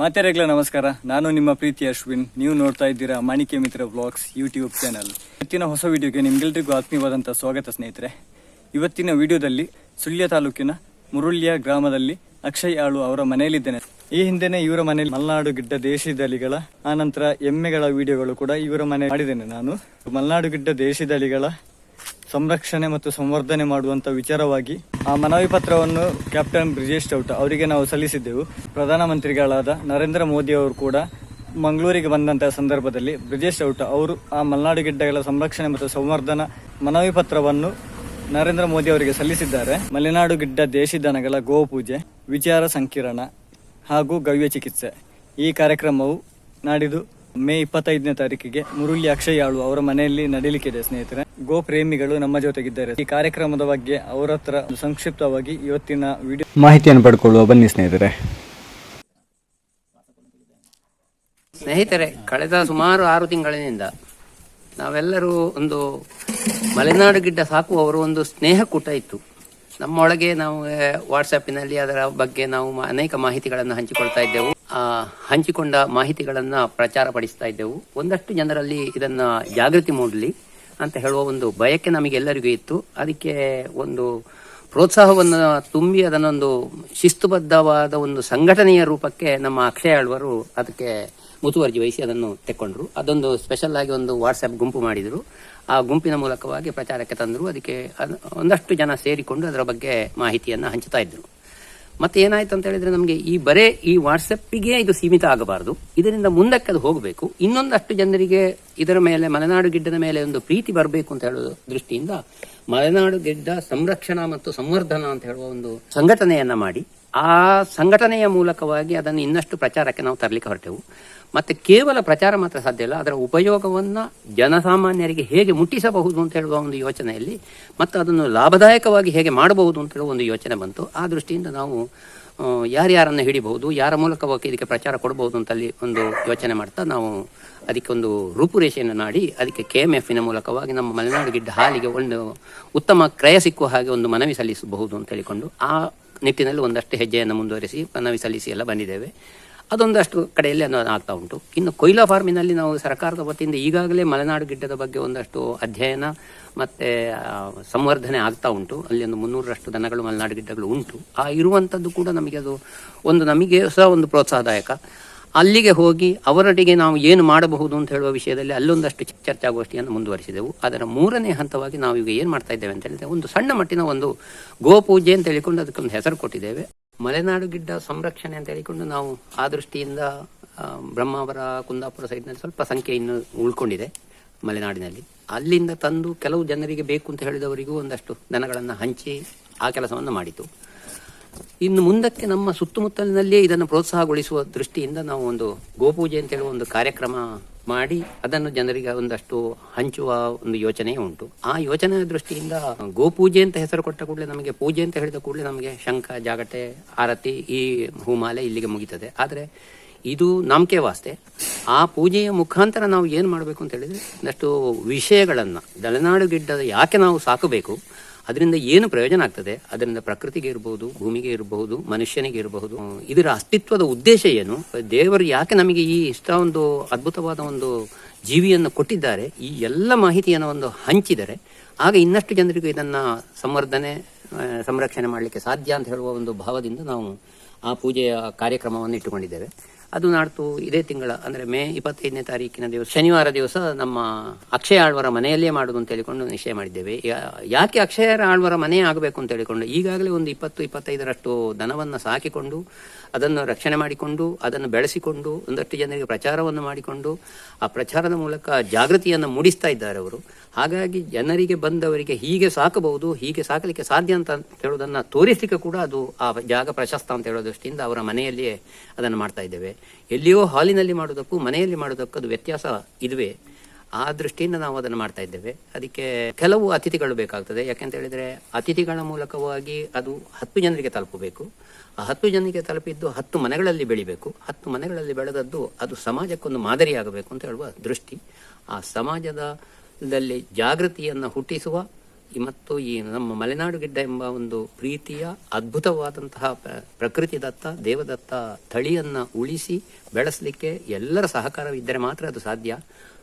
ಮಾತೆರೆಗ್ಲ ನಮಸ್ಕಾರ. ನಾನು ನಿಮ್ಮ ಪ್ರೀತಿ ಅಶ್ವಿನ್. ನೀವು ನೋಡ್ತಾ ಇದ್ದೀರಾ ಮಾಣಿಕ್ಯ ಮಿತ್ರ ವ್ಲಾಗ್ಸ್ ಯೂಟ್ಯೂಬ್ ಚಾನಲ್. ಇವತ್ತಿನ ಹೊಸ ವಿಡಿಯೋಗೆ ನಿಮ್ಗೆಲ್ರಿಗೂ ಆತ್ಮೀಯವಾದಂಥ ಸ್ವಾಗತ ಸ್ನೇಹಿತರೆ. ಇವತ್ತಿನ ವಿಡಿಯೋದಲ್ಲಿ ಸುಳ್ಯ ತಾಲೂಕಿನ ಮುರುಳ್ಯ ಗ್ರಾಮದಲ್ಲಿ ಅಕ್ಷಯ್ ಆಳು ಅವರ ಮನೆಯಲ್ಲಿದ್ದೇನೆ. ಈ ಹಿಂದೆನೆ ಇವರ ಮನೆಯಲ್ಲಿ ಮಲ್ನಾಡು ಗಿಡ್ಡ ದೇಶಿ ದಳಿಗಳ ಆನಂತರ ಎಮ್ಮೆಗಳ ವಿಡಿಯೋಗಳು ಕೂಡ ಇವರ ಮನೆ ಮಾಡಿದ್ದೇನೆ ನಾನು. ಮಲ್ನಾಡು ಗಿಡ್ಡ ದೇಶಿ ದಳಿಗಳ ಸಂರಕ್ಷಣೆ ಮತ್ತು ಸಂವರ್ಧನೆ ಮಾಡುವಂತ ವಿಚಾರವಾಗಿ ಆ ಮನವಿ ಪತ್ರವನ್ನು ಕ್ಯಾಪ್ಟನ್ ಬ್ರಿಜೇಶ್ ಚೌಟ ಅವರಿಗೆ ನಾವು ಸಲ್ಲಿಸಿದ್ದೆವು. ಪ್ರಧಾನಮಂತ್ರಿಗಳಾದ ನರೇಂದ್ರ ಮೋದಿ ಅವರು ಕೂಡ ಮಂಗಳೂರಿಗೆ ಬಂದಂತಹ ಸಂದರ್ಭದಲ್ಲಿ ಬ್ರಿಜೇಶ್ ಚೌಟ ಅವರು ಆ ಮಲೆನಾಡು ಗಿಡ್ಡಗಳ ಸಂರಕ್ಷಣೆ ಮತ್ತು ಸಂವರ್ಧನ ಮನವಿ ಪತ್ರವನ್ನು ನರೇಂದ್ರ ಮೋದಿ ಅವರಿಗೆ ಸಲ್ಲಿಸಿದ್ದಾರೆ. ಮಲೆನಾಡು ಗಿಡ್ಡ ದೇಶಿ ದನಗಳ ಗೋಪೂಜೆ ವಿಚಾರ ಸಂಕಿರಣ ಹಾಗೂ ಗವ್ಯ ಚಿಕಿತ್ಸೆ ಈ ಕಾರ್ಯಕ್ರಮವು ನಾಡಿದ್ದು ಮೇ ಇಪ್ಪತ್ತೈದನೇ ತಾರೀಕಿಗೆ ಮುರುಳಿ ಅಕ್ಷಯ್ ಆಳು ಅವರ ಮನೆಯಲ್ಲಿ ನಡೀಲಿಕ್ಕಿದೆ ಸ್ನೇಹಿತರೆ. ಗೋ ಪ್ರೇಮಿಗಳು ನಮ್ಮ ಜೊತೆಗಿದ್ದಾರೆ. ಈ ಕಾರ್ಯಕ್ರಮದ ಬಗ್ಗೆ ಅವರ ಹತ್ರ ಸಂಕ್ಷಿಪ್ತವಾಗಿ ಇವತ್ತಿನ ವಿಡಿಯೋ ಮಾಹಿತಿಯನ್ನು ಪಡ್ಕೊಳ್ಳುವ ಬನ್ನಿ ಸ್ನೇಹಿತರೆ. ಸ್ನೇಹಿತರೆ ಕಳೆದ ಸುಮಾರು ಆರು ತಿಂಗಳಿನಿಂದ ನಾವೆಲ್ಲರೂ ಒಂದು ಮಲೆನಾಡು ಗಿಡ್ಡ ಸಾಕುವವರು ಒಂದು ಸ್ನೇಹ ಕೂಟ ಇತ್ತು. ನಮ್ಮೊಳಗೆ ನಾವು ವಾಟ್ಸಪ್ಪಿನಲ್ಲಿ ಅದರ ಬಗ್ಗೆ ನಾವು ಅನೇಕ ಮಾಹಿತಿಗಳನ್ನು ಹಂಚಿಕೊಳ್ತಾ ಇದ್ದೆವು. ಹಂಚಿಕೊಂಡ ಮಾಹಿತಿಗಳನ್ನು ಪ್ರಚಾರ ಪಡಿಸ್ತಾ ಇದ್ದೆವು. ಒಂದಷ್ಟು ಜನರಲ್ಲಿ ಇದನ್ನ ಜಾಗೃತಿ ಮೂಡಲಿ ಅಂತ ಹೇಳುವ ಒಂದು ಬಯಕೆ ನಮಗೆಲ್ಲರಿಗೂ ಇತ್ತು. ಅದಕ್ಕೆ ಒಂದು ಪ್ರೋತ್ಸಾಹವನ್ನು ತುಂಬಿ ಅದನ್ನೊಂದು ಶಿಸ್ತುಬದ್ಧವಾದ ಒಂದು ಸಂಘಟನೆಯ ರೂಪಕ್ಕೆ ನಮ್ಮ ಅಕ್ಷಯ ಆಳ್ವರು ಅದಕ್ಕೆ ಮುತುವರ್ಜಿ ವಹಿಸಿ ಅದನ್ನು ತೆಕ್ಕೊಂಡ್ರು. ಅದೊಂದು ಸ್ಪೆಷಲ್ ಆಗಿ ಒಂದು ವಾಟ್ಸ್ಆಪ್ ಗುಂಪು ಮಾಡಿದ್ರು. ಆ ಗುಂಪಿನ ಮೂಲಕವಾಗಿ ಪ್ರಚಾರಕ್ಕೆ ತಂದರು. ಅದಕ್ಕೆ ಅದ್- ಒಂದಷ್ಟು ಜನ ಸೇರಿಕೊಂಡು ಅದರ ಬಗ್ಗೆ ಮಾಹಿತಿಯನ್ನು ಹಂಚುತ್ತಾ ಇದ್ರು. ಮತ್ತೆ ಏನಾಯ್ತು ಅಂತ ಹೇಳಿದ್ರೆ ನಮಗೆ ಈ ಬರೇ ಈ ವಾಟ್ಸಪ್ಪಿಗೆ ಇದು ಸೀಮಿತ ಆಗಬಾರದು. ಇದರಿಂದ ಮುಂದಕ್ಕೆ ಅದು ಹೋಗಬೇಕು. ಇನ್ನೊಂದಷ್ಟು ಜನರಿಗೆ ಇದರ ಮೇಲೆ, ಮಲೆನಾಡು ಗಿಡ್ಡದ ಮೇಲೆ ಒಂದು ಪ್ರೀತಿ ಬರಬೇಕು ಅಂತ ಹೇಳುವ ದೃಷ್ಟಿಯಿಂದ ಮಲೆನಾಡು ಗಿಡ್ಡ ಸಂರಕ್ಷಣಾ ಮತ್ತು ಸಂವರ್ಧನಾ ಅಂತ ಹೇಳುವ ಒಂದು ಸಂಘಟನೆಯನ್ನ ಮಾಡಿ ಆ ಸಂಘಟನೆಯ ಮೂಲಕವಾಗಿ ಅದನ್ನು ಇನ್ನಷ್ಟು ಪ್ರಚಾರಕ್ಕೆ ನಾವು ತರಲಿಕ್ಕೆ ಹೊರಟೆವು. ಮತ್ತೆ ಕೇವಲ ಪ್ರಚಾರ ಮಾತ್ರ ಸಾಧ್ಯ ಇಲ್ಲ, ಅದರ ಉಪಯೋಗವನ್ನು ಜನಸಾಮಾನ್ಯರಿಗೆ ಹೇಗೆ ಮುಟ್ಟಿಸಬಹುದು ಅಂತ ಹೇಳುವ ಒಂದು ಯೋಚನೆಯಲ್ಲಿ, ಮತ್ತು ಅದನ್ನು ಲಾಭದಾಯಕವಾಗಿ ಹೇಗೆ ಮಾಡಬಹುದು ಅಂತ ಹೇಳುವ ಒಂದು ಯೋಚನೆ ಬಂತು. ಆ ದೃಷ್ಟಿಯಿಂದ ನಾವು ಯಾರ್ಯಾರನ್ನು ಹಿಡಿಬಹುದು, ಯಾರ ಮೂಲಕವಾಗಿ ಇದಕ್ಕೆ ಪ್ರಚಾರ ಕೊಡಬಹುದು ಅಂತಲ್ಲಿ ಒಂದು ಯೋಚನೆ ಮಾಡ್ತಾ ನಾವು ಅದಕ್ಕೆ ಒಂದು ರೂಪುರೇಷೆಯನ್ನು ಮಾಡಿ ಅದಕ್ಕೆ ಕೆ ಎಂ ಎಫ್ನ ಮೂಲಕವಾಗಿ ನಮ್ಮ ಮಲೆನಾಡು ಗಿಡ್ಡ ಹಾಲಿಗೆ ಒಂದು ಉತ್ತಮ ಕ್ರಯ ಸಿಕ್ಕುವ ಹಾಗೆ ಒಂದು ಮನವಿ ಸಲ್ಲಿಸಬಹುದು ಅಂತ ಹೇಳಿಕೊಂಡು, ಆ ನಿಟ್ಟಿನಲ್ಲಿ ಒಂದಷ್ಟು ಹೆಜ್ಜೆಯನ್ನು ಮುಂದುವರಿಸಿ ಮನವಿ ಸಲ್ಲಿಸಿ ಎಲ್ಲ ಬಂದಿದ್ದೇವೆ. ಅದೊಂದಷ್ಟು ಕಡೆಯಲ್ಲಿ ಅನುದಾನ ಆಗ್ತಾ ಉಂಟು. ಇನ್ನು ಕೊಯ್ಲಾ ಫಾರ್ಮಿನಲ್ಲಿ ನಾವು ಸರ್ಕಾರದ ವತಿಯಿಂದ ಈಗಾಗಲೇ ಮಲೆನಾಡು ಗಿಡ್ಡದ ಬಗ್ಗೆ ಒಂದಷ್ಟು ಅಧ್ಯಯನ ಮತ್ತೆ ಸಂವರ್ಧನೆ ಆಗ್ತಾ ಉಂಟು. ಅಲ್ಲಿ ಒಂದು ಮುನ್ನೂರರಷ್ಟು ದನಗಳು ಮಲೆನಾಡು ಗಿಡ್ಡಗಳು ಉಂಟು. ಆ ಇರುವಂಥದ್ದು ಕೂಡ ನಮಗೆ ಅದು ಒಂದು ನಮಗೆ ಸಹ ಒಂದು ಪ್ರೋತ್ಸಾಹದಾಯಕ. ಅಲ್ಲಿಗೆ ಹೋಗಿ ಅವರೊಟ್ಟಿಗೆ ನಾವು ಏನು ಮಾಡಬಹುದು ಅಂತ ಹೇಳುವ ವಿಷಯದಲ್ಲಿ ಅಲ್ಲೊಂದಷ್ಟು ಚರ್ಚಾಗೋಷ್ಠಿಯನ್ನು ಮುಂದುವರಿಸಿದೆವು. ಅದರ ಮೂರನೇ ಹಂತವಾಗಿ ನಾವು ಈಗ ಏನು ಮಾಡ್ತಾ ಇದ್ದೇವೆ ಅಂತ ಹೇಳಿದ್ರೆ ಒಂದು ಸಣ್ಣ ಮಟ್ಟಿನ ಒಂದು ಗೋಪೂಜೆ ಅಂತ ಹೇಳಿಕೊಂಡು ಅದಕ್ಕೊಂದು ಹೆಸರು ಕೊಟ್ಟಿದ್ದೇವೆ. ಮಲೆನಾಡು ಗಿಡ್ಡ ಸಂರಕ್ಷಣೆ ಅಂತ ಹೇಳಿಕೊಂಡು ನಾವು ಆ ದೃಷ್ಟಿಯಿಂದ ಬ್ರಹ್ಮಾವರ, ಕುಂದಾಪುರ ಸೈಡ್ನಲ್ಲಿ ಸ್ವಲ್ಪ ಸಂಖ್ಯೆ ಇನ್ನು ಉಳ್ಕೊಂಡಿದೆ ಮಲೆನಾಡಿನಲ್ಲಿ. ಅಲ್ಲಿಂದ ತಂದು ಕೆಲವು ಜನರಿಗೆ ಬೇಕು ಅಂತ ಹೇಳಿದವರಿಗೂ ಒಂದಷ್ಟು ದನಗಳನ್ನು ಹಂಚಿ ಆ ಕೆಲಸವನ್ನು ಮಾಡಿತು. ಇನ್ನು ಮುಂದಕ್ಕೆ ನಮ್ಮ ಸುತ್ತಮುತ್ತಲಿನಲ್ಲಿಯೇ ಇದನ್ನು ಪ್ರೋತ್ಸಾಹಗೊಳಿಸುವ ದೃಷ್ಟಿಯಿಂದ ನಾವು ಒಂದು ಗೋಪೂಜೆ ಅಂತ ಹೇಳುವ ಒಂದು ಕಾರ್ಯಕ್ರಮ ಮಾಡಿ, ಅದನ್ನು ಜನರಿಗೆ ಒಂದಷ್ಟು ಹಂಚುವ ಒಂದು ಯೋಚನೆ ಉಂಟು. ಆ ಯೋಚನೆಯ ದೃಷ್ಟಿಯಿಂದ ಗೋಪೂಜೆ ಅಂತ ಹೆಸರು ಕೊಟ್ಟ ಕೂಡಲೇ ನಮಗೆ, ಪೂಜೆ ಅಂತ ಹೇಳಿದ ಕೂಡಲೇ ನಮಗೆ ಶಂಖ, ಜಾಗಟೆ, ಆರತಿ, ಈ ಹೂಮಾಲೆ ಇಲ್ಲಿಗೆ ಮುಗಿತದೆ. ಆದರೆ ಇದು ನಂಬಿಕೆ ವಾಸ್ತೆ. ಆ ಪೂಜೆಯ ಮುಖಾಂತರ ನಾವು ಏನು ಮಾಡಬೇಕು ಅಂತ ಹೇಳಿದರೆ ಒಂದಷ್ಟು ವಿಷಯಗಳನ್ನು ದಳನಾಡು ಗಿಡ್ಡದ ಯಾಕೆ ನಾವು ಸಾಕಬೇಕು ಅದರಿಂದ ಏನು ಪ್ರಯೋಜನ ಆಗ್ತದೆ? ಅದರಿಂದ ಪ್ರಕೃತಿಗೆ ಇರಬಹುದು, ಭೂಮಿಗೆ ಇರಬಹುದು, ಮನುಷ್ಯನಿಗೆ ಇರಬಹುದು. ಇದರ ಅಸ್ತಿತ್ವದ ಉದ್ದೇಶ ಏನು? ದೇವರು ಯಾಕೆ ನಮಗೆ ಈ ಇಷ್ಟ ಒಂದು ಅದ್ಭುತವಾದ ಒಂದು ಜೀವಿಯನ್ನು ಕೊಟ್ಟಿದ್ದಾರೆ? ಈ ಎಲ್ಲ ಮಾಹಿತಿಯನ್ನು ಒಂದು ಹಂಚಿದರೆ, ಆಗ ಇನ್ನಷ್ಟು ಜನರಿಗೂ ಇದನ್ನು ಸಂವರ್ಧನೆ ಸಂರಕ್ಷಣೆ ಮಾಡಲಿಕ್ಕೆ ಸಾಧ್ಯ ಅಂತ ಹೇಳುವ ಒಂದು ಭಾವದಿಂದ ನಾವು ಆ ಪೂಜೆಯ ಕಾರ್ಯಕ್ರಮವನ್ನು ಇಟ್ಟುಕೊಂಡಿದ್ದೇವೆ ಅದು ನಾಡ್ತು ಇದೇ ತಿಂಗಳ, ಅಂದ್ರೆ ಮೇ ಇಪ್ಪತ್ತೈದನೇ ತಾರೀಕಿನ ದಿವಸ, ಶನಿವಾರ ದಿವಸ ನಮ್ಮ ಅಕ್ಷಯ ಆಳ್ವರ ಮನೆಯಲ್ಲೇ ಮಾಡುದು ಅಂತ ಹೇಳಿಕೊಂಡು ನಿಶ್ಚಯ ಮಾಡಿದ್ದೇವೆ. ಯಾಕೆ ಅಕ್ಷಯ ಆಳ್ವರ ಮನೆ ಆಗಬೇಕು ಅಂತ ಹೇಳಿಕೊಂಡು, ಈಗಾಗಲೇ ಒಂದು ಇಪ್ಪತ್ತು, ಇಪ್ಪತ್ತೈದರಷ್ಟು ದನವನ್ನು ಸಾಕಿಕೊಂಡು, ಅದನ್ನು ರಕ್ಷಣೆ ಮಾಡಿಕೊಂಡು, ಅದನ್ನು ಬೆಳೆಸಿಕೊಂಡು, ಒಂದಷ್ಟು ಜನರಿಗೆ ಪ್ರಚಾರವನ್ನು ಮಾಡಿಕೊಂಡು, ಆ ಪ್ರಚಾರದ ಮೂಲಕ ಜಾಗೃತಿಯನ್ನು ಮೂಡಿಸ್ತಾ ಇದ್ದಾರೆ ಅವರು. ಹಾಗಾಗಿ ಜನರಿಗೆ ಬಂದವರಿಗೆ ಹೀಗೆ ಸಾಕಬಹುದು, ಹೀಗೆ ಸಾಕಲಿಕ್ಕೆ ಸಾಧ್ಯ ಅಂತ ಹೇಳೋದನ್ನು ತೋರಿಸಲಿಕ್ಕೆ ಕೂಡ ಅದು ಆ ಜಾಗ ಪ್ರಶಸ್ತ ಅಂತ ಹೇಳೋ ದೃಷ್ಟಿಯಿಂದ ಅವರ ಮನೆಯಲ್ಲಿಯೇ ಅದನ್ನು ಮಾಡ್ತಾ ಇದ್ದೇವೆ. ಎಲ್ಲಿಯೋ ಹಾಲಿನಲ್ಲಿ ಮಾಡೋದಕ್ಕೂ ಮನೆಯಲ್ಲಿ ಮಾಡೋದಕ್ಕೂ ಅದು ವ್ಯತ್ಯಾಸ ಇದುವೇ. ಆ ದೃಷ್ಟಿಯಿಂದ ನಾವು ಅದನ್ನು ಮಾಡ್ತಾ ಇದ್ದೇವೆ. ಅದಕ್ಕೆ ಕೆಲವು ಅತಿಥಿಗಳು ಬೇಕಾಗ್ತದೆ. ಯಾಕೆಂತ ಹೇಳಿದರೆ ಅತಿಥಿಗಳ ಮೂಲಕವಾಗಿ ಅದು ಹತ್ತು ಜನರಿಗೆ ತಲುಪಬೇಕು. ಆ ಹತ್ತು ಜನರಿಗೆ ತಲುಪಿದ್ದು ಹತ್ತು ಮನೆಗಳಲ್ಲಿ ಬೆಳಿಬೇಕು. ಹತ್ತು ಮನೆಗಳಲ್ಲಿ ಬೆಳೆದದ್ದು ಅದು ಸಮಾಜಕ್ಕೊಂದು ಮಾದರಿಯಾಗಬೇಕು ಅಂತ ಹೇಳುವ ದೃಷ್ಟಿ. ಆ ಸಮಾಜದಲ್ಲಿ ಜಾಗೃತಿಯನ್ನು ಹುಟ್ಟಿಸುವ ಮತ್ತು ಈ ನಮ್ಮ ಮಲೆನಾಡು ಗಿಡ್ಡ ಎಂಬ ಒಂದು ಪ್ರೀತಿಯ ಅದ್ಭುತವಾದಂತಹ ಪ್ರಕೃತಿ ಪ್ರಕೃತಿದತ್ತ ದೇವದತ್ತ ತಳಿಯನ್ನು ಉಳಿಸಿ ಬೆಳೆಸಲಿಕ್ಕೆ ಎಲ್ಲರ ಸಹಕಾರವಿದ್ದರೆ ಮಾತ್ರ ಅದು ಸಾಧ್ಯ.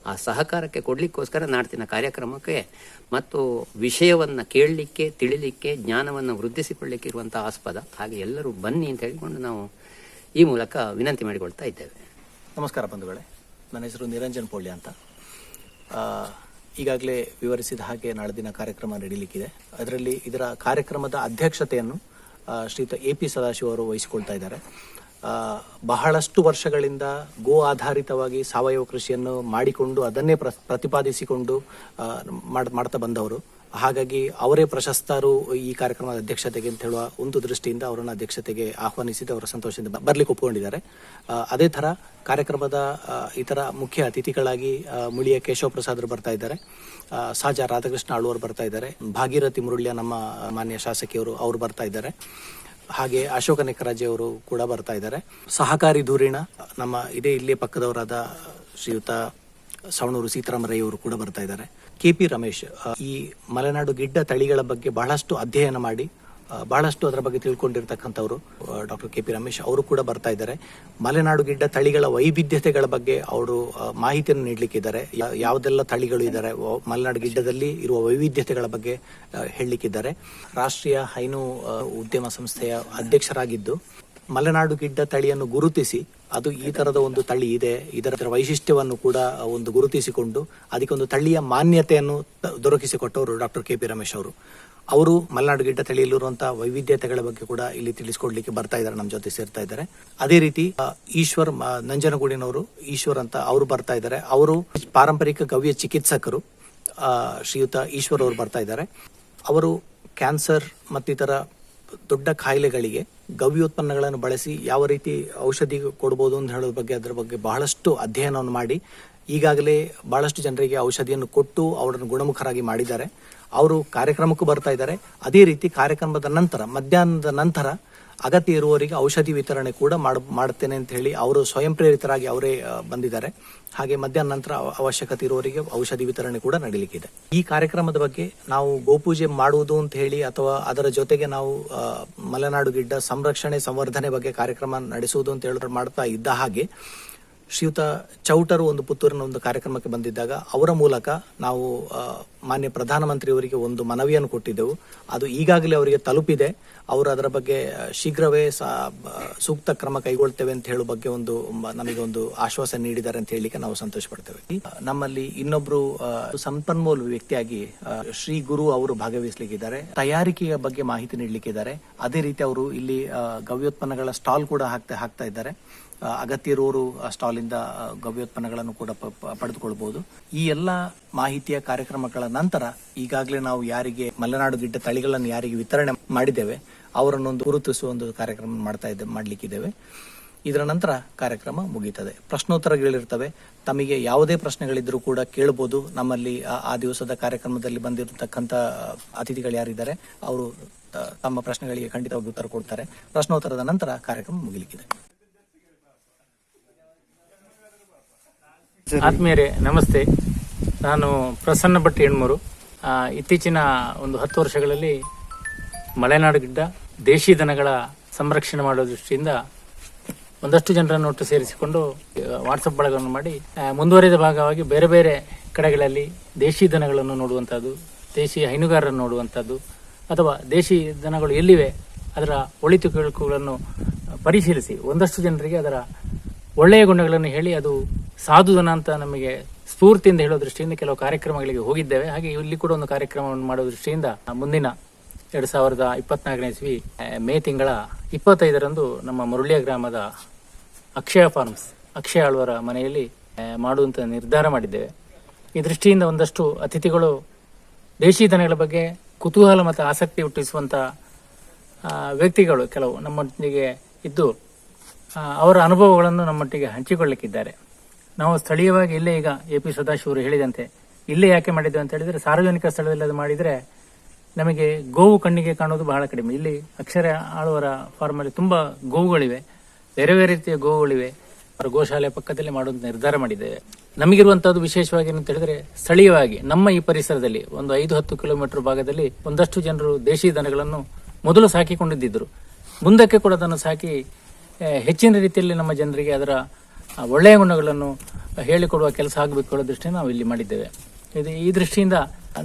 ಆ ಸಹಕಾರಕ್ಕೆ ಕೊಡ್ಲಿಕ್ಕೋಸ್ಕರ ನಾಡ್ತಿನ ಕಾರ್ಯಕ್ರಮಕ್ಕೆ ಮತ್ತು ವಿಷಯವನ್ನ ಕೇಳಲಿಕ್ಕೆ, ತಿಳಿಲಿಕ್ಕೆ, ಜ್ಞಾನವನ್ನು ವೃದ್ಧಿಸಿಕೊಳ್ಳಿಕ್ಕೆ ಇರುವಂಥ ಆಸ್ಪದ. ಹಾಗೆ ಎಲ್ಲರೂ ಬನ್ನಿ ಅಂತ ಹೇಳಿಕೊಂಡು ನಾವು ಈ ಮೂಲಕ ವಿನಂತಿ ಮಾಡಿಕೊಳ್ತಾ ಇದ್ದೇವೆ. ನಮಸ್ಕಾರ ಬಂಧುಗಳೇ. ನನ್ನ ಹೆಸರು ನಿರಂಜನ್ ಪೋಳ್ಯ ಅಂತ. ಈಗಾಗಲೇ ವಿವರಿಸಿದ ಹಾಗೆ ನಾಳೆ ದಿನ ಕಾರ್ಯಕ್ರಮ ನಡೀಲಿಕ್ಕಿದೆ. ಅದರಲ್ಲಿ ಇದರ ಕಾರ್ಯಕ್ರಮದ ಅಧ್ಯಕ್ಷತೆಯನ್ನು ಶ್ರೀತ ಎ ಪಿ ಸದಾಶಿವ ಅವರು ವಹಿಸಿಕೊಳ್ತಾ ಇದ್ದಾರೆ. ಬಹಳಷ್ಟು ವರ್ಷಗಳಿಂದ ಗೋ ಆಧಾರಿತವಾಗಿ ಸಾವಯವ ಕೃಷಿಯನ್ನು ಮಾಡಿಕೊಂಡು ಅದನ್ನೇ ಪ್ರ ಪ್ರತಿಪಾದಿಸಿಕೊಂಡು ಮಾಡ್ತಾ ಬಂದವರು. ಹಾಗಾಗಿ ಅವರೇ ಪ್ರಶಸ್ತರು ಈ ಕಾರ್ಯಕ್ರಮದ ಅಧ್ಯಕ್ಷತೆಗೆ ಅಂತ ಹೇಳುವ ಒಂದು ದೃಷ್ಟಿಯಿಂದ ಅವರನ್ನ ಅಧ್ಯಕ್ಷತೆಗೆ ಆಹ್ವಾನಿಸಿದ ಅವರ ಸಂತೋಷದಿಂದ ಬರಲಿಕ್ಕೆ ಒಪ್ಪಿಕೊಂಡಿದ್ದಾರೆ ಅದೇ ತರ ಕಾರ್ಯಕ್ರಮದ ಇತರ ಮುಖ್ಯ ಅತಿಥಿಗಳಾಗಿ ಮುಳಿಯ ಕೇಶವ ಪ್ರಸಾದ್ ಅವರು ಬರ್ತಾ ಇದ್ದಾರೆ. ಸಾಜಾ ರಾಧಾಕೃಷ್ಣ ಆಳುವರು ಬರ್ತಾ ಇದ್ದಾರೆ. ಭಾಗೀರಥಿ ಮುರುಳ್ಯ ನಮ್ಮ ಮಾನ್ಯ ಶಾಸಕಿಯವರು ಅವರು ಬರ್ತಾ ಇದ್ದಾರೆ. ಹಾಗೆ ಅಶೋಕ ನೆಕ್ಕರಾಜೆ ಅವರು ಕೂಡ ಬರ್ತಾ ಇದ್ದಾರೆ. ಸಹಕಾರಿ ಧೂರಿಣ ನಮ್ಮ ಇದೇ ಇಲ್ಲಿ ಪಕ್ಕದವರಾದ ಶ್ರೀಯುತ ಸವಣೂರು ಅವರು ಕೂಡ ಬರ್ತಾ ಇದ್ದಾರೆ. ಕೆ ಪಿ ರಮೇಶ್ ಈ ಮಲೆನಾಡು ಗಿಡ್ಡ ತಳಿಗಳ ಬಗ್ಗೆ ಬಹಳಷ್ಟು ಅಧ್ಯಯನ ಮಾಡಿ ಬಹಳಷ್ಟು ಅದರ ಬಗ್ಗೆ ತಿಳ್ಕೊಂಡಿರ್ತಕ್ಕಂಥವ್ರು ಡಾಕ್ಟರ್ ಕೆ ಪಿ ರಮೇಶ್ ಅವರು ಕೂಡ ಬರ್ತಾ ಇದ್ದಾರೆ. ಮಲೆನಾಡು ಗಿಡ್ಡ ತಳಿಗಳ ವೈವಿಧ್ಯತೆಗಳ ಬಗ್ಗೆ ಅವರು ಮಾಹಿತಿಯನ್ನು ನೀಡಲಿಕ್ಕಿದ್ದಾರೆ. ಯಾವುದೆಲ್ಲ ತಳಿಗಳು ಇದ್ದಾರೆ ಮಲೆನಾಡು ಗಿಡ್ಡದಲ್ಲಿ ಇರುವ ವೈವಿಧ್ಯತೆಗಳ ಬಗ್ಗೆ ಹೇಳಲಿಕ್ಕಿದ್ದಾರೆ. ರಾಷ್ಟ್ರೀಯ ಹೈನು ಉದ್ಯಮ ಸಂಸ್ಥೆಯ ಅಧ್ಯಕ್ಷರಾಗಿದ್ದು ಮಲೆನಾಡು ಗಿಡ್ಡ ತಳಿಯನ್ನು ಗುರುತಿಸಿ ಅದು ಈ ತರದ ಒಂದು ತಳಿ ಇದೆ. ಇದರ ವೈಶಿಷ್ಟ್ಯವನ್ನು ಕೂಡ ಒಂದು ಗುರುತಿಸಿಕೊಂಡು ಅದಕ್ಕೊಂದು ತಳಿಯ ಮಾನ್ಯತೆಯನ್ನು ತ- ದೊರಕಿಸಿಕೊಟ್ಟವರು ಡಾಕ್ಟರ್ ಕೆ ಪಿ ರಮೇಶ್ ಅವರು. ಅವರು ಮಲೆನಾಡು ಗಿಡ್ಡ ತಳಿಯಲ್ಲಿರುವಂತಹ ವೈವಿಧ್ಯತೆಗಳ ಬಗ್ಗೆ ಕೂಡ ಇಲ್ಲಿ ತಿಳಿಸ್ಕೊಡ್ಲಿಕ್ಕೆ ಬರ್ತಾ ಇದ್ದಾರೆ, ನಮ್ಮ ಜೊತೆ ಸೇರ್ತಾ ಇದ್ದಾರೆ. ಅದೇ ರೀತಿ ಈಶ್ವರ್ ನಂಜನಗೂಡಿನವರು, ಈಶ್ವರ್ ಅಂತ ಅವರು ಬರ್ತಾ ಇದ್ದಾರೆ. ಅವರು ಪಾರಂಪರಿಕ ಗವ್ಯ ಚಿಕಿತ್ಸಕರು. ಶ್ರೀಯುತ ಈಶ್ವರ್ ಅವರು ಬರ್ತಾ ಇದ್ದಾರೆ. ಅವರು ಕ್ಯಾನ್ಸರ್ ಮತ್ತಿತರ ದೊಡ್ಡ ಕಾಯಿಲೆಗಳಿಗೆ ಗವ್ಯೋತ್ಪನ್ನಗಳನ್ನು ಬಳಸಿ ಯಾವ ರೀತಿ ಔಷಧಿ ಕೊಡ್ಬೋದು ಅಂತ ಹೇಳೋದ್ರ ಬಗ್ಗೆ, ಅದರ ಬಗ್ಗೆ ಬಹಳಷ್ಟು ಅಧ್ಯಯನವನ್ನು ಮಾಡಿ, ಈಗಾಗಲೇ ಬಹಳಷ್ಟು ಜನರಿಗೆ ಔಷಧಿಯನ್ನು ಕೊಟ್ಟು ಅವರನ್ನು ಗುಣಮುಖರಾಗಿ ಮಾಡಿದ್ದಾರೆ. ಅವರು ಕಾರ್ಯಕ್ರಮಕ್ಕೂ ಬರ್ತಾ ಇದ್ದಾರೆ. ಅದೇ ರೀತಿ ಕಾರ್ಯಕ್ರಮದ ನಂತರ, ಮಧ್ಯಾಹ್ನದ ನಂತರ ಅಗತ್ಯ ಇರುವವರಿಗೆ ಔಷಧಿ ವಿತರಣೆ ಕೂಡ ಮಾಡ್ ಮಾಡುತ್ತೇನೆ ಅಂತ ಹೇಳಿ ಅವರು ಸ್ವಯಂ ಪ್ರೇರಿತರಾಗಿ ಅವರೇ ಬಂದಿದ್ದಾರೆ. ಹಾಗೆ ಮಧ್ಯಾಹ್ನ ನಂತರ ಅವಶ್ಯಕತೆ ಇರುವವರಿಗೆ ಔಷಧಿ ವಿತರಣೆ ಕೂಡ ನಡೀಲಿಕ್ಕಿದೆ ಈ ಕಾರ್ಯಕ್ರಮದ ಬಗ್ಗೆ ನಾವು ಗೋಪೂಜೆ ಮಾಡುವುದು ಅಂತ ಹೇಳಿ ಅಥವಾ ಅದರ ಜೊತೆಗೆ ನಾವು ಮಲೆನಾಡು ಗಿಡ್ಡ ಸಂರಕ್ಷಣೆ, ಸಂವರ್ಧನೆ ಬಗ್ಗೆ ಕಾರ್ಯಕ್ರಮ ನಡೆಸುವುದು ಅಂತ ಹೇಳಿ ಮಾಡ್ತಾ ಇದ್ದ ಹಾಗೆ ಶ್ರೀಯುತ ಚೌಟರು ಒಂದು ಪುತ್ತೂರಿನ ಒಂದು ಕಾರ್ಯಕ್ರಮಕ್ಕೆ ಬಂದಿದ್ದಾಗ ಅವರ ಮೂಲಕ ನಾವು ಮಾನ್ಯ ಪ್ರಧಾನಮಂತ್ರಿಯವರಿಗೆ ಒಂದು ಮನವಿಯನ್ನು ಕೊಟ್ಟಿದ್ದೆವು. ಅದು ಈಗಾಗಲೇ ಅವರಿಗೆ ತಲುಪಿದೆ. ಅವರು ಅದರ ಬಗ್ಗೆ ಶೀಘ್ರವೇ ಸೂಕ್ತ ಕ್ರಮ ಕೈಗೊಳ್ತೇವೆ ಅಂತ ಹೇಳುವ ಬಗ್ಗೆ ಒಂದು ನಮಗೆ ಒಂದು ಆಶ್ವಾಸನೆ ನೀಡಿದ್ದಾರೆ ಅಂತ ಹೇಳಲಿಕ್ಕೆ ನಾವು ಸಂತೋಷ ಪಡ್ತೇವೆ ನಮ್ಮಲ್ಲಿ ಇನ್ನೊಬ್ರು ಸಂಪನ್ಮೂಲ ವ್ಯಕ್ತಿಯಾಗಿ ಶ್ರೀ ಗುರು ಅವರು ಭಾಗವಹಿಸಲಿಕ್ಕಿದ್ದಾರೆ. ತಯಾರಿಕೆಯ ಬಗ್ಗೆ ಮಾಹಿತಿ ನೀಡಲಿಕ್ಕಿದ್ದಾರೆ. ಅದೇ ರೀತಿ ಅವರು ಇಲ್ಲಿ ಗವ್ಯೋತ್ಪನ್ನಗಳ ಸ್ಟಾಲ್ ಕೂಡ ಹಾಕ್ತಾ ಹಾಕ್ತಾ ಇದ್ದಾರೆ. ಅಗತ್ಯ ಇರುವವರು ಆ, ಸ್ಟಾಲಿಂದ ಇಂದ ಗವ್ಯೋತ್ಪನ್ನಗಳನ್ನು ಕೂಡ ಪಡೆದುಕೊಳ್ಬಹುದು. ಈ ಎಲ್ಲ ಮಾಹಿತಿಯ ಕಾರ್ಯಕ್ರಮಗಳ ನಂತರ ಈಗಾಗಲೇ ನಾವು ಯಾರಿಗೆ ಮಲೆನಾಡು ಗಿಡ್ಡ ತಳಿಗಳನ್ನು ಯಾರಿಗೆ ವಿತರಣೆ ಮಾಡಿದ್ದೇವೆ, ಅವರನ್ನೊಂದು ಗುರುತಿಸುವ ಒಂದು ಕಾರ್ಯಕ್ರಮ ಮಾಡ್ತಾ ಇದ್ದೆ, ಮಾಡಲಿಕ್ಕಿದ್ದೇವೆ. ಇದರ ನಂತರ ಕಾರ್ಯಕ್ರಮ ಮುಗೀತದೆ. ಪ್ರಶ್ನೋತ್ತರಗಳಿರ್ತವೆ. ತಮಗೆ ಯಾವುದೇ ಪ್ರಶ್ನೆಗಳಿದ್ರೂ ಕೂಡ ಕೇಳಬಹುದು ನಮ್ಮಲ್ಲಿ, ಆ- ದಿವಸದ ಕಾರ್ಯಕ್ರಮದಲ್ಲಿ ಬಂದಿರತಕ್ಕಂಥ ಅತಿಥಿಗಳು ಯಾರಿದ್ದಾರೆ, ಅವರು ತಮ್ಮ ಪ್ರಶ್ನೆಗಳಿಗೆ ಖಂಡಿತವಾಗಿ ಉತ್ತರ ಕೊಡ್ತಾರೆ. ಪ್ರಶ್ನೋತ್ತರದ ನಂತರ ಕಾರ್ಯಕ್ರಮ ಮುಗಿಲಿಕ್ಕಿದೆ. ಆತ್ಮೀಯರೇ, ನಮಸ್ತೆ. ನಾನು ಪ್ರಸನ್ನ ಭಟ್ ಹೆಣ್ಮೂರು. ಇತ್ತೀಚಿನ ಒಂದು ಹತ್ತು ವರ್ಷಗಳಲ್ಲಿ ಮಲೆನಾಡು ಗಿಡ್ಡ ದೇಶಿ ದನಗಳ ಸಂರಕ್ಷಣೆ ಮಾಡುವ ದೃಷ್ಟಿಯಿಂದ ಒಂದಷ್ಟು ಜನರನ್ನು ಒಟ್ಟು ಸೇರಿಸಿಕೊಂಡು ವಾಟ್ಸಪ್ ಬಳಗವನ್ನು ಮಾಡಿ ಮುಂದುವರಿದ ಭಾಗವಾಗಿ ಬೇರೆ ಬೇರೆ ಕಡೆಗಳಲ್ಲಿ ದೇಶಿ ದನಗಳನ್ನು ನೋಡುವಂಥದ್ದು ದೇಶಿ ಹೈನುಗಾರರನ್ನು ನೋಡುವಂಥದ್ದು ಅಥವಾ ದೇಶಿ ದನಗಳು ಎಲ್ಲಿವೆ, ಅದರ ಒಳಿತು ಪರಿಶೀಲಿಸಿ, ಒಂದಷ್ಟು ಜನರಿಗೆ ಅದರ ಒಳ್ಳೆಯ ಗುಣಗಳನ್ನು ಹೇಳಿ ಅದು ಸಾಧುದನ ಅಂತ ನಮಗೆ ಸ್ಫೂರ್ತಿಯಿಂದ ಹೇಳೋ ದೃಷ್ಟಿಯಿಂದ ಕೆಲವು ಕಾರ್ಯಕ್ರಮಗಳಿಗೆ ಹೋಗಿದ್ದೇವೆ. ಹಾಗೆ ಇಲ್ಲಿ ಕೂಡ ಒಂದು ಕಾರ್ಯಕ್ರಮವನ್ನು ಮಾಡೋ ದೃಷ್ಟಿಯಿಂದ ಮುಂದಿನ ಎರಡು ಸಾವಿರದ ಇಪ್ಪತ್ನಾಲ್ಕನೇ ಇಸ್ವಿ ಮೇ ತಿಂಗಳ ಇಪ್ಪತ್ತೈದರಂದು ನಮ್ಮ ಮುರುಳಿಯ ಗ್ರಾಮದ ಅಕ್ಷಯ ಫಾರ್ಮ್ಸ್, ಅಕ್ಷಯ ಆಳ್ವರ ಮನೆಯಲ್ಲಿ ಮಾಡುವಂತ ನಿರ್ಧಾರ ಮಾಡಿದ್ದೇವೆ. ಈ ದೃಷ್ಟಿಯಿಂದ ಒಂದಷ್ಟು ಅತಿಥಿಗಳು ದೇಶಿ ದನಗಳ ಬಗ್ಗೆ ಕುತೂಹಲ ಮತ್ತು ಆಸಕ್ತಿ ಹುಟ್ಟಿಸುವಂತ ವ್ಯಕ್ತಿಗಳು ಕೆಲವು ನಮ್ಮೊಂದಿಗೆ ಇದ್ದು ಅವರ ಅನುಭವಗಳನ್ನು ನಮ್ಮೊಟ್ಟಿಗೆ ಹಂಚಿಕೊಳ್ಳಿಕ್ಕಿದ್ದಾರೆ. ನಾವು ಸ್ಥಳೀಯವಾಗಿ ಇಲ್ಲೇ ಈಗ ಎ ಪಿ ಸದಾಶಿವರು ಹೇಳಿದಂತೆ, ಇಲ್ಲೇ ಯಾಕೆ ಮಾಡಿದ್ದು ಅಂತ ಹೇಳಿದ್ರೆ, ಸಾರ್ವಜನಿಕ ಸ್ಥಳದಲ್ಲಿ ಅದು ಮಾಡಿದ್ರೆ ನಮಗೆ ಗೋವು ಕಣ್ಣಿಗೆ ಕಾಣೋದು ಬಹಳ ಕಡಿಮೆ. ಇಲ್ಲಿ ಅಕ್ಷರ ಆಳುವರ ಫಾರ್ಮಲ್ಲಿ ತುಂಬಾ ಗೋವುಗಳಿವೆ. ಬೇರೆ ಬೇರೆ ರೀತಿಯ ಗೋವುಗಳಿವೆ. ಅವರ ಗೋಶಾಲೆ ಪಕ್ಕದಲ್ಲಿ ಮಾಡುವಂತ ನಿರ್ಧಾರ ಮಾಡಿದ್ದೇವೆ ನಮಗಿರುವಂತಹದ್ದು ವಿಶೇಷವಾಗಿ ಏನಂತ ಹೇಳಿದ್ರೆ, ಸ್ಥಳೀಯವಾಗಿ ನಮ್ಮ ಈ ಪರಿಸರದಲ್ಲಿ ಒಂದು ಐದು ಹತ್ತು ಕಿಲೋಮೀಟರ್ ಭಾಗದಲ್ಲಿ ಒಂದಷ್ಟು ಜನರು ದೇಶಿ ದನಗಳನ್ನು ಮೊದಲು ಸಾಕಿಕೊಂಡಿದ್ದರು ಮುಂದಕ್ಕೆ ಕೂಡ ಅದನ್ನು ಸಾಕಿ ಹೆಚ್ಚಿನ ರೀತಿಯಲ್ಲಿ ನಮ್ಮ ಜನರಿಗೆ ಅದರ ಒಳ್ಳೆಯ ಗುಣಗಳನ್ನು ಹೇಳಿಕೊಡುವ ಕೆಲಸ ಆಗಬೇಕು ಅನ್ನೋ ದೃಷ್ಟಿಯಿಂದ ನಾವು ಇಲ್ಲಿ ಮಾಡಿದ್ದೇವೆ. ಇದು ಈ ದೃಷ್ಟಿಯಿಂದ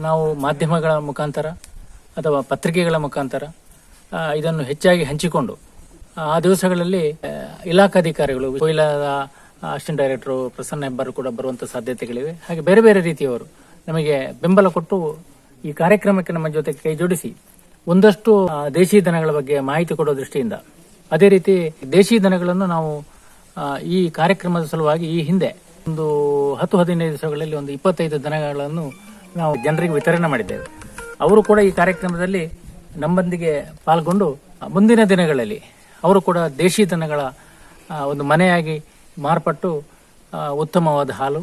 ನಾವು ಮಾಧ್ಯಮಗಳ ಮುಖಾಂತರ ಅಥವಾ ಪತ್ರಿಕೆಗಳ ಮುಖಾಂತರ ಇದನ್ನು ಹೆಚ್ಚಾಗಿ ಹಂಚಿಕೊಂಡು, ಆ ದಿವಸಗಳಲ್ಲಿ ಇಲಾಖಾಧಿಕಾರಿಗಳು ಕೊಯ್ಲಾದ ಅಸಿಸ್ಟೆಂಟ್ ಡೈರೆಕ್ಟರು, ಪ್ರಸನ್ನ ಹೆಬ್ಬಾರ್ ಕೂಡ ಬರುವಂತ ಸಾಧ್ಯತೆಗಳಿವೆ. ಹಾಗೆ ಬೇರೆ ಬೇರೆ ರೀತಿಯವರು ನಮಗೆ ಬೆಂಬಲ ಕೊಟ್ಟು ಈ ಕಾರ್ಯಕ್ರಮಕ್ಕೆ ನಮ್ಮ ಜೊತೆ ಕೈ ಜೋಡಿಸಿ ಒಂದಷ್ಟು ದೇಶಿ ದನಗಳ ಬಗ್ಗೆ ಮಾಹಿತಿ ಕೊಡೋ ದೃಷ್ಟಿಯಿಂದ ಅದೇ ರೀತಿ ದೇಶಿ ದನಗಳನ್ನು ನಾವು ಈ ಕಾರ್ಯಕ್ರಮದ ಸಲುವಾಗಿ ಈ ಹಿಂದೆ ಒಂದು ಹತ್ತು ಹದಿನೈದು ದಿವಸಗಳಲ್ಲಿ ಒಂದು ಇಪ್ಪತ್ತೈದು ದನಗಳನ್ನು ನಾವು ಜನರಿಗೆ ವಿತರಣೆ ಮಾಡಿದ್ದೇವೆ. ಅವರು ಕೂಡ ಈ ಕಾರ್ಯಕ್ರಮದಲ್ಲಿ ನಮ್ಮೊಂದಿಗೆ ಪಾಲ್ಗೊಂಡು ಮುಂದಿನ ದಿನಗಳಲ್ಲಿ ಅವರು ಕೂಡ ದೇಶಿ ದನಗಳ ಒಂದು ಮನೆಯಾಗಿ ಮಾರ್ಪಟ್ಟು ಉತ್ತಮವಾದ ಹಾಲು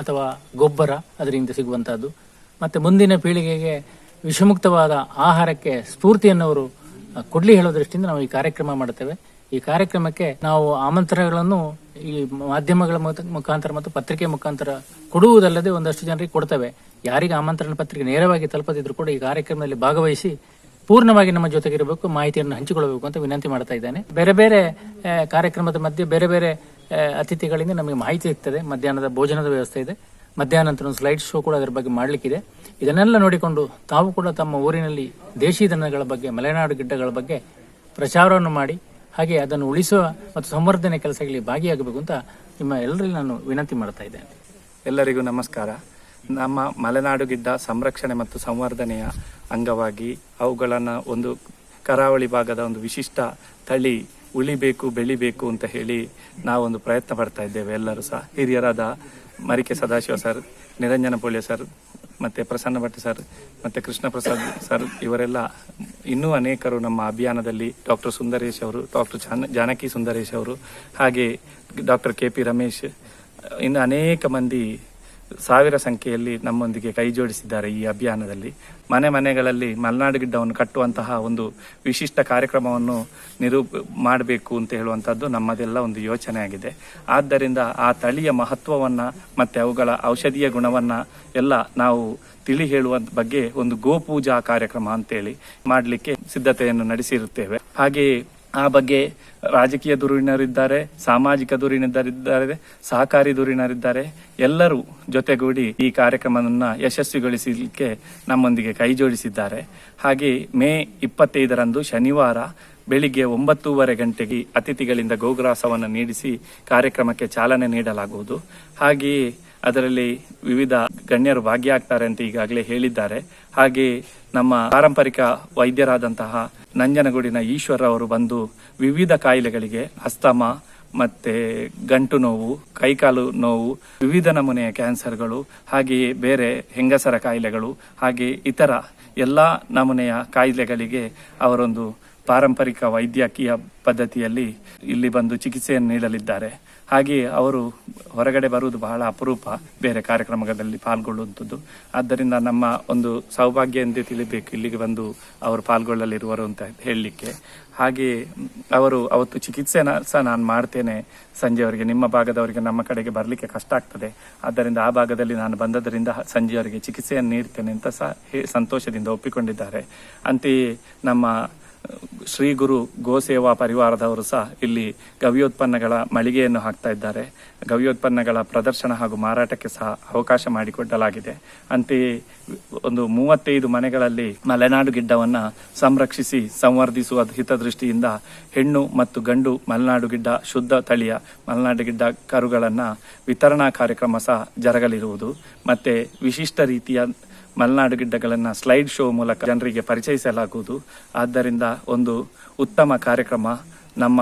ಅಥವಾ ಗೊಬ್ಬರ ಅದರಿಂದ ಸಿಗುವಂತಹದ್ದು. ಮತ್ತೆ ಮುಂದಿನ ಪೀಳಿಗೆಗೆ ವಿಷಮುಕ್ತವಾದ ಆಹಾರಕ್ಕೆ ಸ್ಫೂರ್ತಿಯನ್ನು ಅವರು ಕೊಡ್ಲಿ ಹೇಳೋ ದೃಷ್ಟಿಯಿಂದ ನಾವು ಈ ಕಾರ್ಯಕ್ರಮ ಮಾಡುತ್ತೇವೆ. ಈ ಕಾರ್ಯಕ್ರಮಕ್ಕೆ ನಾವು ಆಮಂತ್ರಣಗಳನ್ನು ಈ ಮಾಧ್ಯಮಗಳ ಮುಖ- ಮುಖಾಂತರ ಮತ್ತು ಪತ್ರಿಕೆ ಮುಖಾಂತರ ಕೊಡುವುದಲ್ಲದೆ ಒಂದಷ್ಟು ಜನರಿಗೆ ಕೊಡ್ತೇವೆ. ಯಾರಿಗೆ ಆಮಂತ್ರಣ ಪತ್ರಿಕೆ ನೇರವಾಗಿ ತಲುಪದಿದ್ರು ಕೂಡ ಈ ಕಾರ್ಯಕ್ರಮದಲ್ಲಿ ಭಾಗವಹಿಸಿ ಪೂರ್ಣವಾಗಿ ನಮ್ಮ ಜೊತೆಗೆ ಇರಬೇಕು ಮಾಹಿತಿಯನ್ನು ಹಂಚಿಕೊಳ್ಳಬೇಕು ಅಂತ ವಿನಂತಿ ಮಾಡ್ತಾ ಇದ್ದೇನೆ. ಬೇರೆ ಬೇರೆ ಕಾರ್ಯಕ್ರಮದ ಮಧ್ಯೆ ಬೇರೆ ಬೇರೆ ಅತಿಥಿಗಳಿಂದ ನಮಗೆ ಮಾಹಿತಿ ಇರ್ತದೆ ಮಧ್ಯಾಹ್ನದ ಭೋಜನದ ವ್ಯವಸ್ಥೆ ಇದೆ. ಮಧ್ಯಾಹ್ನ ನಂತರ ಒಂದು ಸ್ಲೈಡ್ ಶೋ ಕೂಡ ಅದರ ಬಗ್ಗೆ ಮಾಡಲಿಕ್ಕಿದೆ. ಇದನ್ನೆಲ್ಲ ನೋಡಿಕೊಂಡು ತಾವು ಕೂಡ ತಮ್ಮ ಊರಿನಲ್ಲಿ ದೇಶಿ ದನಗಳ ಬಗ್ಗೆ, ಮಲೆನಾಡು ಗಿಡ್ಡಗಳ ಬಗ್ಗೆ ಪ್ರಚಾರವನ್ನು ಮಾಡಿ, ಹಾಗೆ ಅದನ್ನು ಉಳಿಸುವ ಮತ್ತು ಸಂವರ್ಧನೆ ಕೆಲಸಗಳಿಗೆ ಭಾಗಿಯಾಗಬೇಕು ಅಂತ ನಿಮ್ಮ ಎಲ್ಲರಲ್ಲಿ ನಾನು ವಿನಂತಿ ಮಾಡ್ತಾ ಇದ್ದೇನೆ. ಎಲ್ಲರಿಗೂ ನಮಸ್ಕಾರ. ನಮ್ಮ ಮಲೆನಾಡು ಗಿಡ್ಡ ಸಂರಕ್ಷಣೆ ಮತ್ತು ಸಂವರ್ಧನೆಯ ಅಂಗವಾಗಿ ಅವುಗಳನ್ನು ಒಂದು ಕರಾವಳಿ ಭಾಗದ ಒಂದು ವಿಶಿಷ್ಟ ತಳಿ ಉಳಿಬೇಕು, ಬೆಳಿಬೇಕು ಅಂತ ಹೇಳಿ ನಾವೊಂದು ಪ್ರಯತ್ನ ಪಡ್ತಾ ಇದ್ದೇವೆ ಎಲ್ಲರೂ ಸಹ. ಹಿರಿಯರಾದ ಮರಿಕೆ ಸದಾಶಿವ ಸರ್, ನಿರಂಜನ ಪೊಳ್ಯ ಸರ್ ಮತ್ತೆ ಪ್ರಸನ್ನ ಭಟ್ ಸರ್, ಮತ್ತೆ ಕೃಷ್ಣ ಪ್ರಸಾದ್ ಸರ್, ಇವರೆಲ್ಲ ಇನ್ನೂ ಅನೇಕರು ನಮ್ಮ ಅಭಿಯಾನದಲ್ಲಿ ಡಾಕ್ಟರ್ ಸುಂದರೇಶ್ ಅವರು, ಡಾಕ್ಟರ್ ಜಾನಕಿ ಸುಂದರೇಶ್ ಅವರು, ಹಾಗೆ ಡಾಕ್ಟರ್ ಕೆ ಪಿ ರಮೇಶ್, ಇನ್ನು ಅನೇಕ ಮಂದಿ ಸಾವಿರ ಸಂಖ್ಯೆಯಲ್ಲಿ ನಮ್ಮೊಂದಿಗೆ ಕೈ ಜೋಡಿಸಿದ್ದಾರೆ ಈ ಅಭಿಯಾನದಲ್ಲಿ. ಮನೆ ಮನೆಗಳಲ್ಲಿ ಮಲೆನಾಡು ಗಿಡ್ಡವನ್ನು ಕಟ್ಟುವಂತಹ ಒಂದು ವಿಶಿಷ್ಟ ಕಾರ್ಯಕ್ರಮವನ್ನು ನಿರೂಪ ಮಾಡಬೇಕು ಅಂತ ಹೇಳುವಂತದ್ದು ನಮ್ಮದೆಲ್ಲ ಒಂದು ಯೋಚನೆ ಆಗಿದೆ ಆದ್ದರಿಂದ ಆ ತಳಿಯ ಮಹತ್ವವನ್ನ ಮತ್ತೆ ಅವುಗಳ ಔಷಧೀಯ ಗುಣವನ್ನ ಎಲ್ಲ ನಾವು ತಿಳಿ ಹೇಳುವ ಬಗ್ಗೆ ಒಂದು ಗೋಪೂಜಾ ಕಾರ್ಯಕ್ರಮ ಅಂತೇಳಿ ಮಾಡಲಿಕ್ಕೆ ಸಿದ್ಧತೆಯನ್ನು ನಡೆಸಿರುತ್ತೇವೆ. ಹಾಗೆಯೇ ಆ ಬಗ್ಗೆ ರಾಜಕೀಯ ಧುರೀಣರಿದ್ದಾರೆ, ಸಾಮಾಜಿಕ ಧುರೀಣರಿದ್ದಾರೆ, ಸಹಕಾರಿ ಧುರೀಣರಿದ್ದಾರೆ. ಎಲ್ಲರೂ ಜೊತೆಗೂಡಿ ಈ ಕಾರ್ಯಕ್ರಮವನ್ನು ಯಶಸ್ವಿಗೊಳಿಸಲಿಕ್ಕೆ ನಮ್ಮೊಂದಿಗೆ ಕೈ ಜೋಡಿಸಿದ್ದಾರೆ. ಹಾಗೆ ಮೇ ಇಪ್ಪತ್ತೈದರಂದು ಶನಿವಾರ ಬೆಳಿಗ್ಗೆ ಒಂಬತ್ತೂವರೆ ಗಂಟೆಗೆ ಅತಿಥಿಗಳಿಂದ ಗೋಗ್ರಾಸವನ್ನು ನೀಡಿಸಿ ಕಾರ್ಯಕ್ರಮಕ್ಕೆ ಚಾಲನೆ ನೀಡಲಾಗುವುದು. ಹಾಗೆಯೇ ಅದರಲ್ಲಿ ವಿವಿಧ ಗಣ್ಯರು ಭಾಗಿಯಾಗ್ತಾರೆ ಅಂತ ಈಗಾಗಲೇ ಹೇಳಿದ್ದಾರೆ. ಹಾಗೆ ನಮ್ಮ ಪಾರಂಪರಿಕ ವೈದ್ಯರಾದಂತಹ ನಂಜನಗೂಡಿನ ಈಶ್ವರ ಅವರು ಬಂದು ವಿವಿಧ ಕಾಯಿಲೆಗಳಿಗೆ ಅಸ್ತಮ ಮತ್ತೆ ಗಂಟು ನೋವು, ಕೈಕಾಲು ನೋವು, ವಿವಿಧ ನಮೂನೆಯ ಕ್ಯಾನ್ಸರ್ಗಳು, ಹಾಗೆಯೇ ಬೇರೆ ಹೆಂಗಸರ ಕಾಯಿಲೆಗಳು, ಹಾಗೆ ಇತರ ಎಲ್ಲಾ ನಮೂನೆಯ ಕಾಯಿಲೆಗಳಿಗೆ ಅವರೊಂದು ಪಾರಂಪರಿಕ ವೈದ್ಯಕೀಯ ಪದ್ಧತಿಯಲ್ಲಿ ಇಲ್ಲಿ ಬಂದು ಚಿಕಿತ್ಸೆಯನ್ನು ನೀಡಲಿದ್ದಾರೆ. ಹಾಗೆಯೇ ಅವರು ಹೊರಗಡೆ ಬರುವುದು ಬಹಳ ಅಪರೂಪ, ಬೇರೆ ಕಾರ್ಯಕ್ರಮಗಳಲ್ಲಿ ಪಾಲ್ಗೊಳ್ಳುವಂಥದ್ದು. ಆದ್ದರಿಂದ ನಮ್ಮ ಒಂದು ಸೌಭಾಗ್ಯ ಎಂದೇ ತಿಳಿಬೇಕು ಇಲ್ಲಿಗೆ ಬಂದು ಅವರು ಪಾಲ್ಗೊಳ್ಳಲಿರುವರು ಅಂತ ಹೇಳಲಿಕ್ಕೆ. ಹಾಗೆ ಅವರು ಅವತ್ತು ಚಿಕಿತ್ಸೆನ ಸಹ ನಾನು ಮಾಡ್ತೇನೆ. ಸಂಜೆಯವರಿಗೆ ನಿಮ್ಮ ಭಾಗದವರಿಗೆ ನಮ್ಮ ಕಡೆಗೆ ಬರಲಿಕ್ಕೆ ಕಷ್ಟ ಆಗ್ತದೆ. ಆದ್ದರಿಂದ ಆ ಭಾಗದಲ್ಲಿ ನಾನು ಬಂದದರಿಂದ ಸಂಜೆಯವರಿಗೆ ಚಿಕಿತ್ಸೆಯನ್ನು ನೀಡ್ತೇನೆ ಅಂತ ಸಹ ಸಂತೋಷದಿಂದ ಒಪ್ಪಿಕೊಂಡಿದ್ದಾರೆ. ಅಂತೆಯೇ ನಮ್ಮ ಶ್ರೀ ಗುರು ಗೋಸೇವಾ ಪರಿವಾರದವರು ಸಹ ಇಲ್ಲಿ ಗವ್ಯೋತ್ಪನ್ನಗಳ ಮಳಿಗೆಯನ್ನು ಹಾಕ್ತಾ ಇದ್ದಾರೆ. ಗವ್ಯೋತ್ಪನ್ನಗಳ ಪ್ರದರ್ಶನ ಹಾಗೂ ಮಾರಾಟಕ್ಕೆ ಸಹ ಅವಕಾಶ ಮಾಡಿಕೊಡಲಾಗಿದೆ. ಅಂತೆಯೇ ಒಂದು ಮೂವತ್ತೈದು ಮನೆಗಳಲ್ಲಿ ಮಲೆನಾಡು ಗಿಡ್ಡವನ್ನು ಸಂರಕ್ಷಿಸಿ, ಸಂವರ್ಧಿಸುವ ಹಿತದೃಷ್ಟಿಯಿಂದ ಹೆಣ್ಣು ಮತ್ತು ಗಂಡು ಮಲೆನಾಡು ಗಿಡ್ಡ ಶುದ್ಧ ತಳಿಯ ಮಲೆನಾಡು ಗಿಡ್ಡ ಕರುಗಳನ್ನು ವಿತರಣಾ ಕಾರ್ಯಕ್ರಮ ಸಹ ಜರಗಲಿರುವುದು. ಮತ್ತೆ ವಿಶಿಷ್ಟ ರೀತಿಯ ಮಲೆನಾಡು ಗಿಡ್ಡಗಳನ್ನು ಸ್ಲೈಡ್ ಶೋ ಮೂಲಕ ಜನರಿಗೆ ಪರಿಚಯಿಸಲಾಗುವುದು. ಆದ್ದರಿಂದ ಒಂದು ಉತ್ತಮ ಕಾರ್ಯಕ್ರಮ. ನಮ್ಮ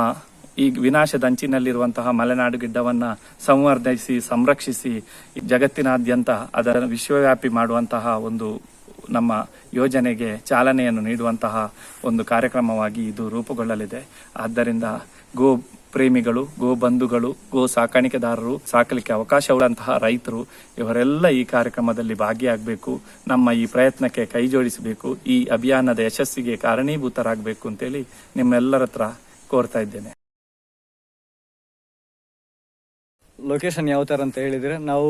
ಈ ವಿನಾಶದಂಚಿನಲ್ಲಿರುವಂತಹ ಮಲೆನಾಡು ಗಿಡ್ಡವನ್ನು ಸಂವರ್ಧಿಸಿ, ಸಂರಕ್ಷಿಸಿ, ಜಗತ್ತಿನಾದ್ಯಂತ ಅದರ ವಿಶ್ವವ್ಯಾಪಿ ಮಾಡುವಂತಹ ಒಂದು ನಮ್ಮ ಯೋಜನೆಗೆ ಚಾಲನೆಯನ್ನು ನೀಡುವಂತಹ ಒಂದು ಕಾರ್ಯಕ್ರಮವಾಗಿ ಇದು ರೂಪುಗೊಳ್ಳಲಿದೆ. ಆದ್ದರಿಂದ ಗೋ ಪ್ರೇಮಿಗಳು ಗೋ ಬಂಧುಗಳು ಗೋ ಸಾಕಾಣಿಕೆದಾರರು ಸಾಕಲಿಕ್ಕೆ ಅವಕಾಶವುಳ್ಳಂತಹ ರೈತರು, ಇವರೆಲ್ಲ ಈ ಕಾರ್ಯಕ್ರಮದಲ್ಲಿ ಭಾಗಿಯಾಗಬೇಕು. ನಮ್ಮ ಈ ಪ್ರಯತ್ನಕ್ಕೆ ಕೈ ಜೋಡಿಸಬೇಕು. ಈ ಅಭಿಯಾನದ ಯಶಸ್ಸಿಗೆ ಕಾರಣೀಭೂತರಾಗಬೇಕು ಅಂತೇಳಿ ನಿಮ್ಮೆಲ್ಲರ ಹತ್ರ ಕೋರ್ತಾ ಇದ್ದೇನೆ. ಲೊಕೇಶನ್ ಯಾವ ಥರ ಅಂತ ಹೇಳಿದರೆ ನಾವು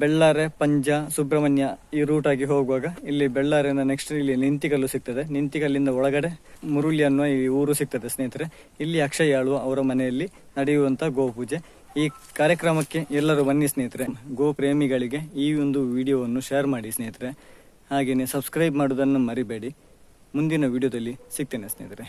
ಬೆಳ್ಳಾರೆ, ಪಂಜ, ಸುಬ್ರಹ್ಮಣ್ಯ ಈ ರೂಟ್ ಆಗಿ ಹೋಗುವಾಗ ಇಲ್ಲಿ ಬೆಳ್ಳಾರೆಯಿಂದ ನೆಕ್ಸ್ಟ್ ಇಲ್ಲಿ ನಿಂತಿಗಲ್ಲು ಸಿಗ್ತದೆ. ನಿಂತಿಗಲ್ಲಿಂದ ಒಳಗಡೆ ಮುರುಳಿ ಅನ್ನುವ ಈ ಊರು ಸಿಗ್ತದೆ ಸ್ನೇಹಿತರೆ. ಇಲ್ಲಿ ಅಕ್ಷಯಾಳು ಅವರ ಮನೆಯಲ್ಲಿ ನಡೆಯುವಂಥ ಗೋಪೂಜೆ. ಈ ಕಾರ್ಯಕ್ರಮಕ್ಕೆ ಎಲ್ಲರೂ ಬನ್ನಿ ಸ್ನೇಹಿತರೆ. ಗೋ ಪ್ರೇಮಿಗಳಿಗೆ ಈ ಒಂದು ವಿಡಿಯೋವನ್ನು ಶೇರ್ ಮಾಡಿ ಸ್ನೇಹಿತರೆ. ಹಾಗೆಯೇ ಸಬ್ಸ್ಕ್ರೈಬ್ ಮಾಡೋದನ್ನು ಮರಿಬೇಡಿ. ಮುಂದಿನ ವಿಡಿಯೋದಲ್ಲಿ ಸಿಗ್ತೇನೆ ಸ್ನೇಹಿತರೆ.